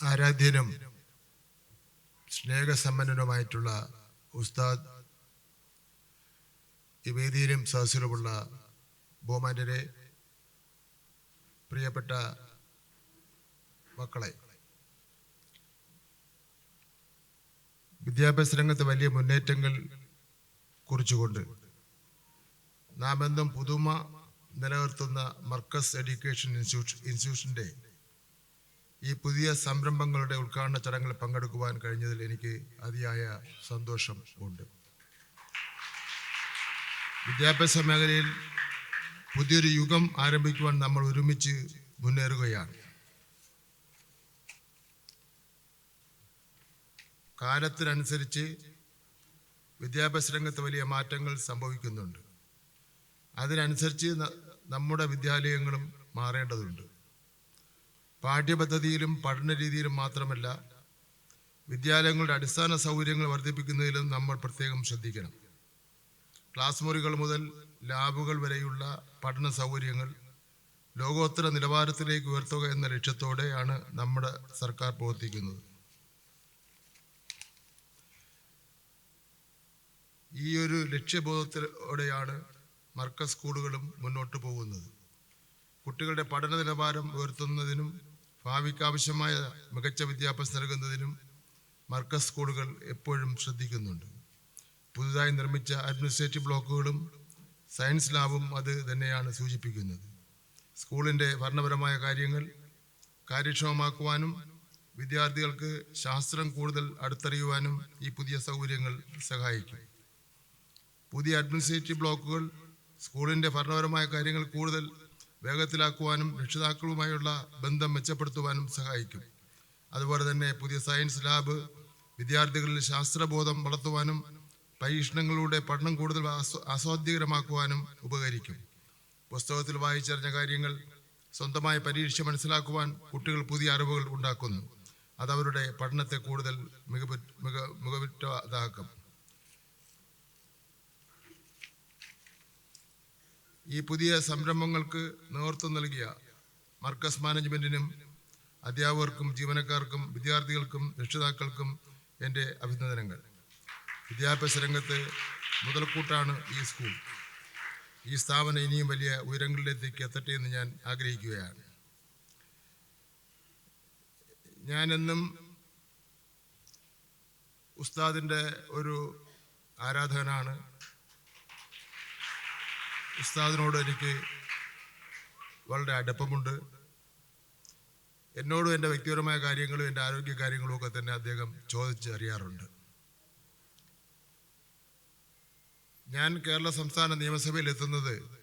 ആരാധ്യനും സ്നേഹസമ്പന്നനുമായിട്ടുള്ള ഉസ്താദ് ഈ വേദിയിലും സദസ്സിലുമുള്ള ബഹുമാന്യരെ പ്രിയപ്പെട്ട മക്കളെ വിദ്യാഭ്യാസ രംഗത്ത് വലിയ മുന്നേറ്റങ്ങൾ കുറിച്ചുകൊണ്ട് നാം എന്നും പുതുമ നിലനിർത്തുന്ന മർക്കസ് എഡ്യൂക്കേഷൻ ഇൻസ്റ്റിറ്റ്യൂഷൻ ഇൻസ്റ്റിറ്റ്യൂഷന്റെ ഈ പുതിയ സംരംഭങ്ങളുടെ ഉദ്ഘാടന ചടങ്ങിൽ പങ്കെടുക്കുവാൻ കഴിഞ്ഞതിൽ എനിക്ക് അതിയായ സന്തോഷം ഉണ്ട്. വിദ്യാഭ്യാസ മേഖലയിൽ പുതിയൊരു യുഗം ആരംഭിക്കുവാൻ നമ്മൾ ഒരുമിച്ച് മുന്നേറുകയാണ്. കാലത്തിനനുസരിച്ച് വിദ്യാഭ്യാസ രംഗത്ത് വലിയ മാറ്റങ്ങൾ സംഭവിക്കുന്നുണ്ട്. അതിനനുസരിച്ച് നമ്മുടെ വിദ്യാലയങ്ങളും മാറേണ്ടതുണ്ട്. പാഠ്യപദ്ധതിയിലും പഠന രീതിയിലും മാത്രമല്ല വിദ്യാലയങ്ങളുടെ അടിസ്ഥാന സൗകര്യങ്ങൾ വർദ്ധിപ്പിക്കുന്നതിലും നമ്മൾ പ്രത്യേകം ശ്രദ്ധിക്കണം. ക്ലാസ് മുറികൾ മുതൽ ലാബുകൾ വരെയുള്ള പഠന സൗകര്യങ്ങൾ ലോകോത്തര നിലവാരത്തിലേക്ക് ഉയർത്തുക എന്ന ലക്ഷ്യത്തോടെയാണ് നമ്മുടെ സർക്കാർ പ്രവർത്തിക്കുന്നത്. ഈ ഒരു ലക്ഷ്യബോധത്തോടെയാണ് മർക്കസ് സ്കൂളുകളും മുന്നോട്ട് പോകുന്നത്. കുട്ടികളുടെ പഠന നിലവാരം ഉയർത്തുന്നതിനും ഭാവിക്ക് ആവശ്യമായ മികച്ച വിദ്യാഭ്യാസം നൽകുന്നതിനും മർക്കസ് സ്കൂളുകൾ എപ്പോഴും ശ്രദ്ധിക്കുന്നുണ്ട്. പുതുതായി നിർമ്മിച്ച അഡ്മിനിസ്ട്രേറ്റീവ് ബ്ലോക്കുകളും സയൻസ് ലാബും അത് തന്നെയാണ് സൂചിപ്പിക്കുന്നത്. സ്കൂളിന്റെ ഭരണപരമായ കാര്യങ്ങൾ കാര്യക്ഷമമാക്കുവാനും വിദ്യാർത്ഥികൾക്ക് ശാസ്ത്രം കൂടുതൽ അടുത്തറിയുവാനും ഈ പുതിയ സൗകര്യങ്ങൾ സഹായിക്കും. പുതിയ അഡ്മിനിസ്ട്രേറ്റീവ് ബ്ലോക്കുകൾ സ്കൂളിന്റെ ഭരണപരമായ കാര്യങ്ങൾ കൂടുതൽ വേഗത്തിലാക്കുവാനും രക്ഷിതാക്കളുമായുള്ള ബന്ധം മെച്ചപ്പെടുത്തുവാനും സഹായിക്കും. അതുപോലെ തന്നെ പുതിയ സയൻസ് ലാബ് വിദ്യാർത്ഥികളിൽ ശാസ്ത്രബോധം വളർത്തുവാനും പരീക്ഷണങ്ങളിലൂടെ പഠനം കൂടുതൽ ആസ്വ- ആസ്വാദ്യകരമാക്കുവാനും ഉപകരിക്കും. പുസ്തകത്തിൽ വായിച്ചറിഞ്ഞ കാര്യങ്ങൾ സ്വന്തമായി പരീക്ഷ മനസ്സിലാക്കുവാൻ കുട്ടികൾ പുതിയ അറിവുകൾ ഉണ്ടാക്കുന്നു. അതവരുടെ പഠനത്തെ കൂടുതൽ മികവ് മിക മികവുറ്റതാക്കും. ഈ പുതിയ സംരംഭങ്ങൾക്ക് നേതൃത്വം നൽകിയ മർക്കസ് മാനേജ്മെന്റിനും അധ്യാപകർക്കും ജീവനക്കാർക്കും വിദ്യാർത്ഥികൾക്കും രക്ഷിതാക്കൾക്കും എന്റെ അഭിനന്ദനങ്ങൾ. വിദ്യാഭ്യാസ രംഗത്ത് മുതൽക്കൂട്ടാണ് ഈ സ്കൂൾ. ഈ സ്ഥാപനം ഇനിയും വലിയ ഉയരങ്ങളിലേക്ക് എത്തട്ടെ എന്ന് ഞാൻ ആഗ്രഹിക്കുകയാണ്. ഞാനെന്നും ഉസ്താദിന്റെ ഒരു ആരാധകനാണ്. ഉസ്താദിനോട് എനിക്ക് വളരെ അടുപ്പമുണ്ട്. എന്നോടും എന്റെ വ്യക്തിപരമായ കാര്യങ്ങളും എന്റെ ആരോഗ്യ കാര്യങ്ങളും ഒക്കെ തന്നെ അദ്ദേഹം ചോദിച്ചറിയാറുണ്ട്. ഞാൻ കേരള സംസ്ഥാന നിയമസഭയിൽ എത്തുന്നത്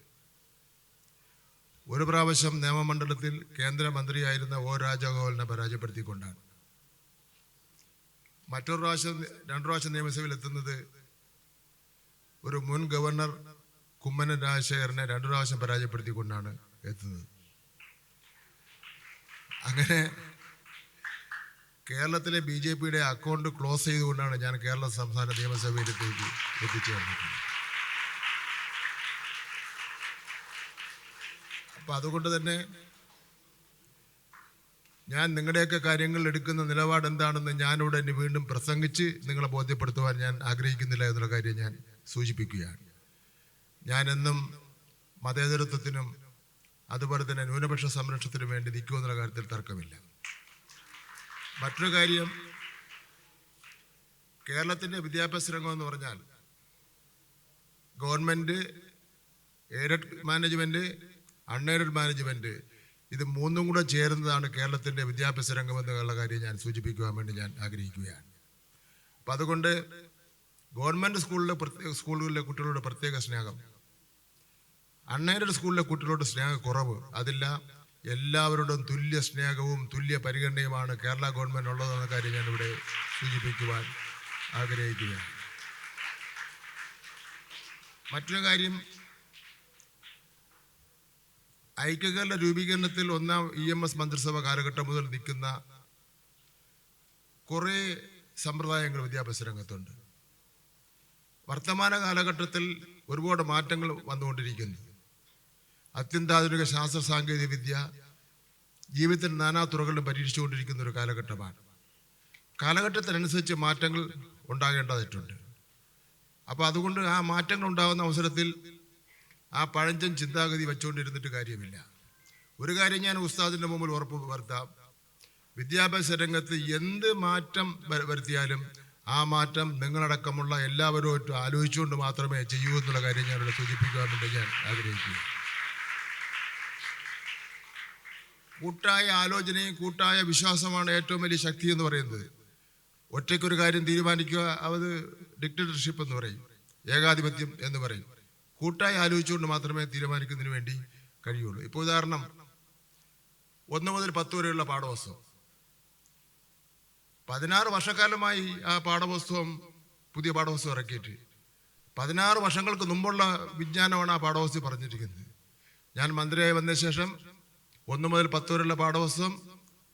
ഒരു പ്രാവശ്യം നിയമമണ്ഡലത്തിൽ കേന്ദ്രമന്ത്രിയായിരുന്ന ഒ രാജഗോപാലിനെ പരാജയപ്പെടുത്തിക്കൊണ്ടാണ്. മറ്റൊരു പ്രാവശ്യം രണ്ടു പ്രാവശ്യം നിയമസഭയിൽ എത്തുന്നത് ഒരു മുൻ ഗവർണർ കുമ്മനം രാജശേഖരനെ രണ്ടു പ്രാവശ്യം പരാജയപ്പെടുത്തിക്കൊണ്ടാണ് എത്തുന്നത്. അങ്ങനെ കേരളത്തിലെ ബി ജെ പിയുടെ അക്കൗണ്ട് ക്ലോസ് ചെയ്തുകൊണ്ടാണ് ഞാൻ കേരള സംസ്ഥാന നിയമസഭയിലേക്ക് എത്തിച്ചേർന്നത് അപ്പൊ അതുകൊണ്ട് തന്നെ ഞാൻ നിങ്ങളുടെയൊക്കെ കാര്യങ്ങൾ എടുക്കുന്ന നിലപാട് എന്താണെന്ന് ഞാനിവിടെ വീണ്ടും പ്രസംഗിച്ച് നിങ്ങളെ ബോധ്യപ്പെടുത്തുവാൻ ഞാൻ ആഗ്രഹിക്കുന്നില്ല എന്നുള്ള കാര്യം ഞാൻ സൂചിപ്പിക്കുകയാണ്. ഞാൻ എന്നും മതേതരത്വത്തിനും അതുപോലെ തന്നെ ന്യൂനപക്ഷ സംരക്ഷണത്തിനും വേണ്ടി നിൽക്കുമെന്നുള്ള കാര്യത്തിൽ തർക്കമില്ല. മറ്റൊരു കാര്യം കേരളത്തിന്റെ വിദ്യാഭ്യാസ രംഗം എന്ന് പറഞ്ഞാൽ government aided management unaided management ഇത് മൂന്നും കൂടെ ചേരുന്നതാണ് കേരളത്തിന്റെ വിദ്യാഭ്യാസ രംഗമെന്നുള്ള കാര്യം ഞാൻ സൂചിപ്പിക്കുവാൻ വേണ്ടി ഞാൻ ആഗ്രഹിക്കുകയാണ്. അപ്പം അതുകൊണ്ട് ഗവൺമെന്റ് സ്കൂളിലെ പ്രത്യേക സ്കൂളുകളിലെ കുട്ടികളുടെ പ്രത്യേക സ്നേഹം. അൺഎയ്ഡഡ് സ്കൂളിലെ കുട്ടികളുടെ കുട്ടികളോട് സ്നേഹക്കുറവ് അതില്ല. എല്ലാവരോടും തുല്യ സ്നേഹവും തുല്യ പരിഗണനയുമാണ് കേരള ഗവൺമെന്റ് ഉള്ളതെന്ന കാര്യം ഞാനിവിടെ സൂചിപ്പിക്കുവാൻ ആഗ്രഹിക്കുക മറ്റൊരു കാര്യം ഐക്യകേരള രൂപീകരണത്തിൽ ഒന്നാം ഇ എം എസ് മന്ത്രിസഭ കാലഘട്ടം മുതൽ നിൽക്കുന്ന കുറേ സമ്പ്രദായങ്ങൾ വിദ്യാഭ്യാസ രംഗത്തുണ്ട്. വർത്തമാന കാലഘട്ടത്തിൽ ഒരുപാട് മാറ്റങ്ങൾ വന്നുകൊണ്ടിരിക്കുന്നു. അത്യന്താധുനിക ശാസ്ത്ര സാങ്കേതിക വിദ്യ ജീവിതത്തിൽ നാനാ തുറകളിലും പരീക്ഷിച്ചുകൊണ്ടിരിക്കുന്ന ഒരു കാലഘട്ടമാണ്. കാലഘട്ടത്തിനനുസരിച്ച് മാറ്റങ്ങൾ ഉണ്ടാകേണ്ടതായിട്ടുണ്ട്. അപ്പോൾ അതുകൊണ്ട് ആ മാറ്റങ്ങൾ ഉണ്ടാകുന്ന അവസരത്തിൽ ആ പഴഞ്ചൻ ചിന്താഗതി വെച്ചുകൊണ്ടിരുന്നിട്ട് കാര്യമില്ല. ഒരു കാര്യം ഞാൻ ഉസ്താദിന്റെ മുമ്പിൽ ഉറപ്പ് വരുത്താം. വിദ്യാഭ്യാസ രംഗത്ത് എന്ത് മാറ്റം വരുത്തിയാലും ആ മാറ്റം നിങ്ങളടക്കമുള്ള എല്ലാവരുമായിട്ടും ആലോചിച്ചുകൊണ്ട് മാത്രമേ ചെയ്യൂ എന്നുള്ള കാര്യം ഞാനിവിടെ സൂചിപ്പിക്കുവാൻ വേണ്ടി ഞാൻ ആഗ്രഹിക്കുന്നു. കൂട്ടായ ആലോചനയും കൂട്ടായ വിശ്വാസമാണ് ഏറ്റവും വലിയ ശക്തി എന്ന് പറയുന്നത്. ഒറ്റയ്ക്കൊരു കാര്യം തീരുമാനിക്കുക അത് ഡിക്റ്റേറ്റർഷിപ്പ് എന്ന് പറയും ഏകാധിപത്യം എന്ന് പറയും. കൂട്ടായി ആലോചിച്ചുകൊണ്ട് മാത്രമേ തീരുമാനിക്കുന്നതിന് വേണ്ടി കഴിയുള്ളൂ. ഇപ്പോൾ ഉദാഹരണം ഒന്ന് മുതൽ പത്ത് വരെയുള്ള പാഠപുസ്തകം പതിനാറ് വർഷക്കാലമായി ആ പാഠപുസ്തകം പുതിയ പാഠപുസ്തകം ഇറക്കിയിട്ട്. പതിനാറ് വർഷങ്ങൾക്ക് മുമ്പുള്ള വിജ്ഞാനമാണ് ആ പാഠപുസ്തകം പറഞ്ഞിരിക്കുന്നത്. ഞാൻ മന്ത്രിയായി വന്ന ശേഷം ഒന്ന് മുതൽ പത്ത് വരെയുള്ള പാഠപുസ്തകം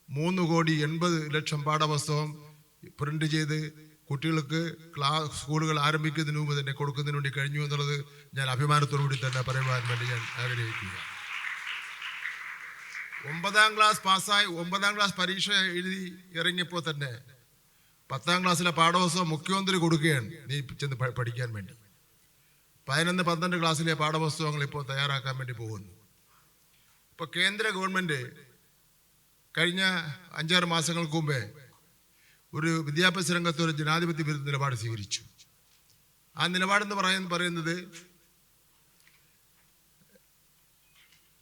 മൂന്ന് കോടി എൺപത് ലക്ഷം പാഠപുസ്തകം പ്രിന്റ് ചെയ്ത് കുട്ടികൾക്ക് ക്ലാസ് സ്കൂളുകൾ ആരംഭിക്കുന്നതിന് മുമ്പ് തന്നെ കൊടുക്കുന്നതിന് വേണ്ടി കഴിഞ്ഞു എന്നുള്ളത് ഞാൻ അഭിമാനത്തോടു കൂടി തന്നെ പറയുവാൻ വേണ്ടി ഞാൻ ആഗ്രഹിക്കുക ഒമ്പതാം ക്ലാസ് പാസ്സായി ഒമ്പതാം ക്ലാസ് പരീക്ഷ എഴുതി ഇറങ്ങിയപ്പോൾ തന്നെ പത്താം ക്ലാസ്സിലെ പാഠപുസ്തകം മുഖ്യമന്ത്രി കൊടുക്കുകയാണ് നീ ചെന്ന് പഠിക്കാൻ വേണ്ടി. പതിനൊന്ന് പന്ത്രണ്ട് ക്ലാസ്സിലെ പാഠപുസ്തകങ്ങൾ ഇപ്പോൾ തയ്യാറാക്കാൻ വേണ്ടി പോകുന്നു. ഇപ്പോൾ കേന്ദ്ര ഗവൺമെന്റ് കഴിഞ്ഞ അഞ്ചാറ് മാസങ്ങൾക്ക് മുമ്പേ ഒരു വിദ്യാഭ്യാസ രംഗത്ത് ഒരു ജനാധിപത്യ വിരുദ്ധ നിലപാട് സ്വീകരിച്ചു. ആ നിലപാടെന്ന് പറയുന്ന പറയുന്നത്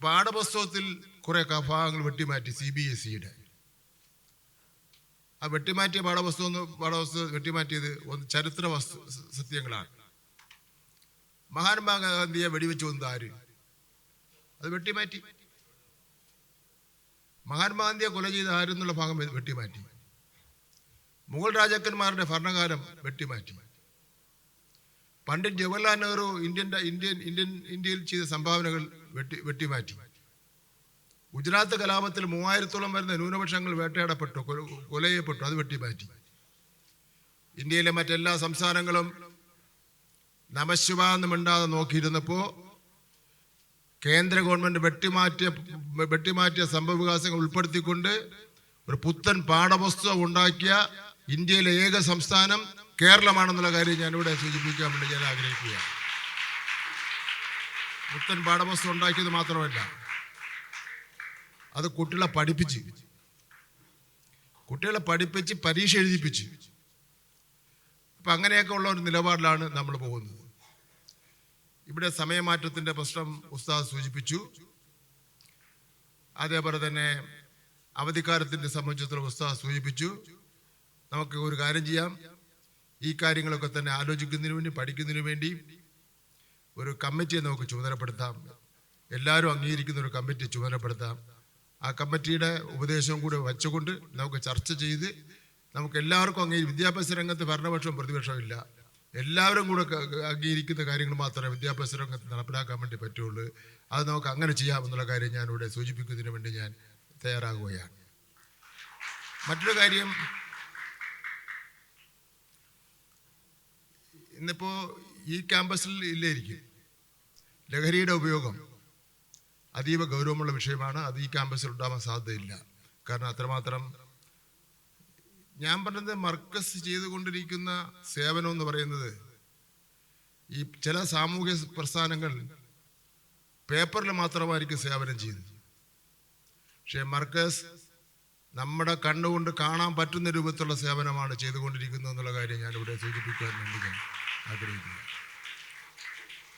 പാഠപുസ്തകത്തിൽ കുറെ ഭാഗങ്ങൾ വെട്ടിമാറ്റി സി ബി എസ് സിയുടെ ആ വെട്ടിമാറ്റിയ പാഠപുസ്തകം ഒന്ന് പാഠപുസ്തകം വെട്ടിമാറ്റിയത് ഒന്ന് ചരിത്ര വസ്തു സത്യങ്ങളാണ്. മഹാത്മാഗാന്ധിയെ വെടിവെച്ചു വന്നത് ആര്? അത് വെട്ടിമാറ്റി. മഹാത്മാഗാന്ധിയെ കൊല ചെയ്ത ആരെന്നുള്ള ഭാഗം വെട്ടിമാറ്റി. മുഗൾ രാജാക്കന്മാരുടെ ഭരണകാലം വെട്ടിമാറ്റി. Pandit Jawaharlal Nehru Indian Indian Indian ഇന്ത്യയിൽ ചെയ്ത സംഭാവനകൾ വെട്ടി വെട്ടിമാറ്റി. ഗുജറാത്ത് കലാപത്തിൽ മൂവായിരത്തോളം വരുന്ന ന്യൂനപക്ഷങ്ങൾ വേട്ടയാടപ്പെട്ടു കൊല- അത് വെട്ടി മാറ്റി ഇന്ത്യയിലെ മറ്റെല്ലാ സംസ്ഥാനങ്ങളും നമശിവാന്നും മിണ്ടാതെ നോക്കിയിരുന്നപ്പോൾ കേന്ദ്ര ഗവൺമെന്റ് വെട്ടിമാറ്റിയ വെട്ടിമാറ്റിയ സംഭവവികാസങ്ങൾ ഉൾപ്പെടുത്തിക്കൊണ്ട് ഒരു പുത്തൻ പാഠപുസ്തകം ഉണ്ടാക്കിയ ഇന്ത്യയിലെ ഏക സംസ്ഥാനം കേരളമാണെന്നുള്ള കാര്യം ഞാനിവിടെ സൂചിപ്പിക്കാൻ വേണ്ടി ഞാൻ ആഗ്രഹിക്കുകയാണ്. പുത്തൻ പാഠപുസ്തകം ഉണ്ടാക്കിയത് മാത്രമല്ല അത് കുട്ടികളെ പഠിപ്പിച്ച്. കുട്ടികളെ പഠിപ്പിച്ച് പരീക്ഷ എഴുതിപ്പിച്ച്. അപ്പം അങ്ങനെയൊക്കെ ഉള്ള ഒരു നിലപാടിലാണ് നമ്മൾ പോകുന്നത്. ഇവിടെ സമയമാറ്റത്തിന്റെ പ്രശ്നം ഉസ്താദ് സൂചിപ്പിച്ചു. അതേപോലെ തന്നെ അവധിക്കാലത്തിന്റെ സംബന്ധിച്ചിടത്തോളം ഉസ്താദ് സൂചിപ്പിച്ചു. നമുക്ക് ഒരു കാര്യം ചെയ്യാം. ഈ കാര്യങ്ങളൊക്കെ തന്നെ ആലോചിക്കുന്നതിന് വേണ്ടി പഠിക്കുന്നതിന് വേണ്ടി ഒരു കമ്മിറ്റിയെ നമുക്ക് ചുമതലപ്പെടുത്താം. എല്ലാവരും അംഗീകരിക്കുന്ന ഒരു കമ്മിറ്റി ചുമതലപ്പെടുത്താം. ആ കമ്മിറ്റിയുടെ ഉപദേശവും കൂടി വെച്ചുകൊണ്ട് നമുക്ക് ചർച്ച ചെയ്ത് നമുക്ക് എല്ലാവർക്കും അംഗീകരി വിദ്യാഭ്യാസ രംഗത്ത് ഭരണപക്ഷവും പ്രതിപക്ഷവും ഇല്ല. എല്ലാവരും കൂടെ അംഗീകരിക്കുന്ന കാര്യങ്ങൾ മാത്രമേ വിദ്യാഭ്യാസ രംഗത്ത് നടപ്പിലാക്കാൻ വേണ്ടി പറ്റുള്ളൂ. അത് നമുക്ക് അങ്ങനെ ചെയ്യാമെന്നുള്ള കാര്യം ഞാൻ ഇവിടെ സൂചിപ്പിക്കുന്നതിന് വേണ്ടി ഞാൻ തയ്യാറാകുകയാണ്. മറ്റൊരു കാര്യം ഇന്നിപ്പോൾ ഈ ക്യാമ്പസിൽ ഇല്ലായിരിക്കും ലഹരിയുടെ ഉപയോഗം. അതീവ ഗൗരവമുള്ള വിഷയമാണ്. അത് ഈ ക്യാമ്പസിൽ ഉണ്ടാവാൻ സാധ്യതയില്ല. കാരണം അത്രമാത്രം ഞാൻ പറഞ്ഞത് മർക്കസ് ചെയ്തുകൊണ്ടിരിക്കുന്ന സേവനം എന്ന് പറയുന്നത് ഈ ചില സാമൂഹ്യ പ്രസ്ഥാനങ്ങൾ പേപ്പറിൽ മാത്രമായിരിക്കും സേവനം ചെയ്യുന്നത്. പക്ഷേ മർക്കസ് നമ്മുടെ കണ്ണുകൊണ്ട് കാണാൻ പറ്റുന്ന രൂപത്തിലുള്ള സേവനമാണ് ചെയ്തുകൊണ്ടിരിക്കുന്നത് എന്നുള്ള കാര്യം ഞാനിവിടെ സൂചിപ്പിക്കാൻ വേണ്ടി ഞാൻ ആഗ്രഹിക്കുന്നു.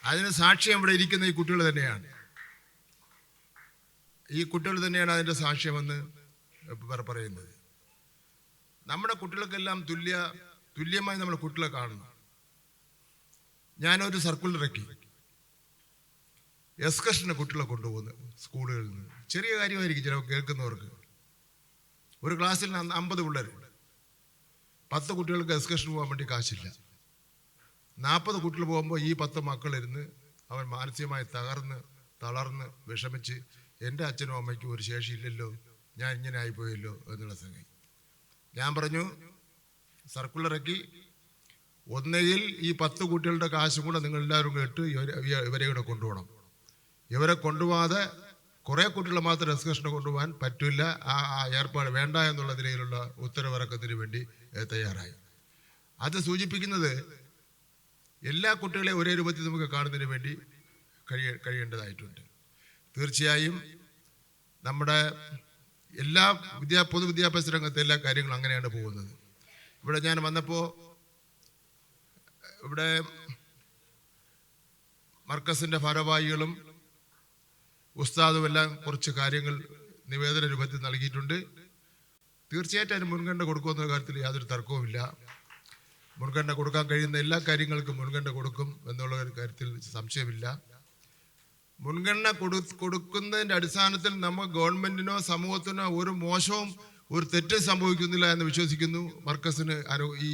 അതിന് സാക്ഷ്യം ഇവിടെ ഇരിക്കുന്ന ഈ കുട്ടികൾ തന്നെയാണ്. ഈ കുട്ടികൾ തന്നെയാണ് അതിന്റെ സാക്ഷ്യമെന്ന് പറ- പറയുന്നത്. നമ്മുടെ കുട്ടികൾക്കെല്ലാം തുല്യ തുല്യമായി നമ്മൾ കുട്ടികളെ കാണുന്നു ഞാനൊരു സർക്കുലർ ഇറക്കി. എക്സ്കർഷന് കുട്ടികളെ കൊണ്ടുപോകുന്നു സ്കൂളുകളിൽ നിന്ന്. ചെറിയ കാര്യമായിരിക്കും ചില കേൾക്കുന്നവർക്ക്. ഒരു ക്ലാസ്സിൽ അമ്പത് പിള്ളേർ. പത്ത് കുട്ടികൾക്ക് എക്സ്കർഷൻ പോകാൻ വേണ്ടി കാശില്ല. നാൽപ്പത് കുട്ടികൾ പോകുമ്പോൾ ഈ പത്ത് മക്കളിരുന്ന് അവൻ മാനസികമായി തകർന്ന് തളർന്ന് വിഷമിച്ച് എന്റെ അച്ഛനും അമ്മയ്ക്കും ഒരു ശേഷിയില്ലല്ലോ. ഞാൻ ഇങ്ങനെ ആയിപ്പോയല്ലോ എന്നുള്ള സംഗതി. ഞാൻ പറഞ്ഞു സർക്കുലർ ഇറക്കി. ഒന്നുകിൽ ഈ പത്ത് കുട്ടികളുടെ കാശും കൂടെ നിങ്ങൾ എല്ലാവരും കേട്ട് ഇവരെ കൂടെ കൊണ്ടുപോകണം. ഇവരെ കൊണ്ടുപോകാതെ കുറേ കുട്ടികളെ മാത്രം എക്സ്കർഷന് കൊണ്ടുപോകാൻ പറ്റില്ല. ആ ഏർപ്പാട് വേണ്ട എന്നുള്ള നിലയിലുള്ള ഉത്തരവിറക്കത്തിന് വേണ്ടി തയ്യാറായി. അത് സൂചിപ്പിക്കുന്നത് എല്ലാ കുട്ടികളെയും ഒരേ രൂപത്തിൽ നമുക്ക് കാണുന്നതിന് വേണ്ടി കഴിയ കഴിയേണ്ടതായിട്ടുണ്ട്. തീർച്ചയായും നമ്മുടെ എല്ലാ വിദ്യാ പൊതുവിദ്യാഭ്യാസ രംഗത്തെ എല്ലാ കാര്യങ്ങളും അങ്ങനെയാണ് പോകുന്നത്. ഇവിടെ ഞാൻ വന്നപ്പോൾ ഇവിടെ മർക്കസിന്റെ ഭാരവാഹികളും ഉസ്താദും എല്ലാം കുറച്ച് കാര്യങ്ങൾ നിവേദന രൂപത്തിൽ നൽകിയിട്ടുണ്ട്. തീർച്ചയായിട്ടും അതിന് മുൻഗണന കൊടുക്കുമെന്ന കാര്യത്തിൽ യാതൊരു തർക്കവുമില്ല. മുൻഗണന കൊടുക്കാൻ കഴിയുന്ന എല്ലാ കാര്യങ്ങൾക്കും മുൻഗണന കൊടുക്കും എന്നുള്ള കാര്യത്തിൽ സംശയമില്ല. മുൻഗണന കൊടു കൊടുക്കുന്നതിന്റെ അടിസ്ഥാനത്തിൽ നമ്മൾ ഗവൺമെന്റിനോ സമൂഹത്തിനോ ഒരു മോശവും ഒരു തെറ്റും സംഭവിക്കുന്നില്ല എന്ന് വിശ്വസിക്കുന്നു. മർക്കസിന് അനു ഈ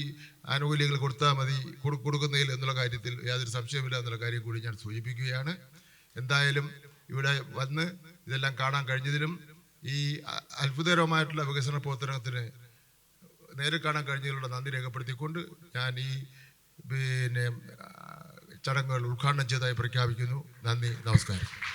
ആനുകൂല്യങ്ങൾ കൊടുത്താൽ മതി കൊടു- കൊടുക്കുന്നതിൽ എന്നുള്ള കാര്യത്തിൽ യാതൊരു സംശയമില്ല എന്നുള്ള കാര്യം കൂടി ഞാൻ സൂചിപ്പിക്കുകയാണ്. എന്തായാലും ഇവിടെ വന്ന് ഇതെല്ലാം കാണാൻ കഴിഞ്ഞതിലും ഈ അത്ഭുതകരമായിട്ടുള്ള വികസന പ്രവർത്തനത്തിന് നേരെ കാണാൻ കഴിഞ്ഞതിലുള്ള നന്ദി രേഖപ്പെടുത്തിക്കൊണ്ട് ഞാൻ ഈ പിന്നെ ചടങ്ങുകൾ ഉദ്ഘാടനം ചെയ്തതായി പ്രഖ്യാപിക്കുന്നു. നന്ദി നമസ്കാരം.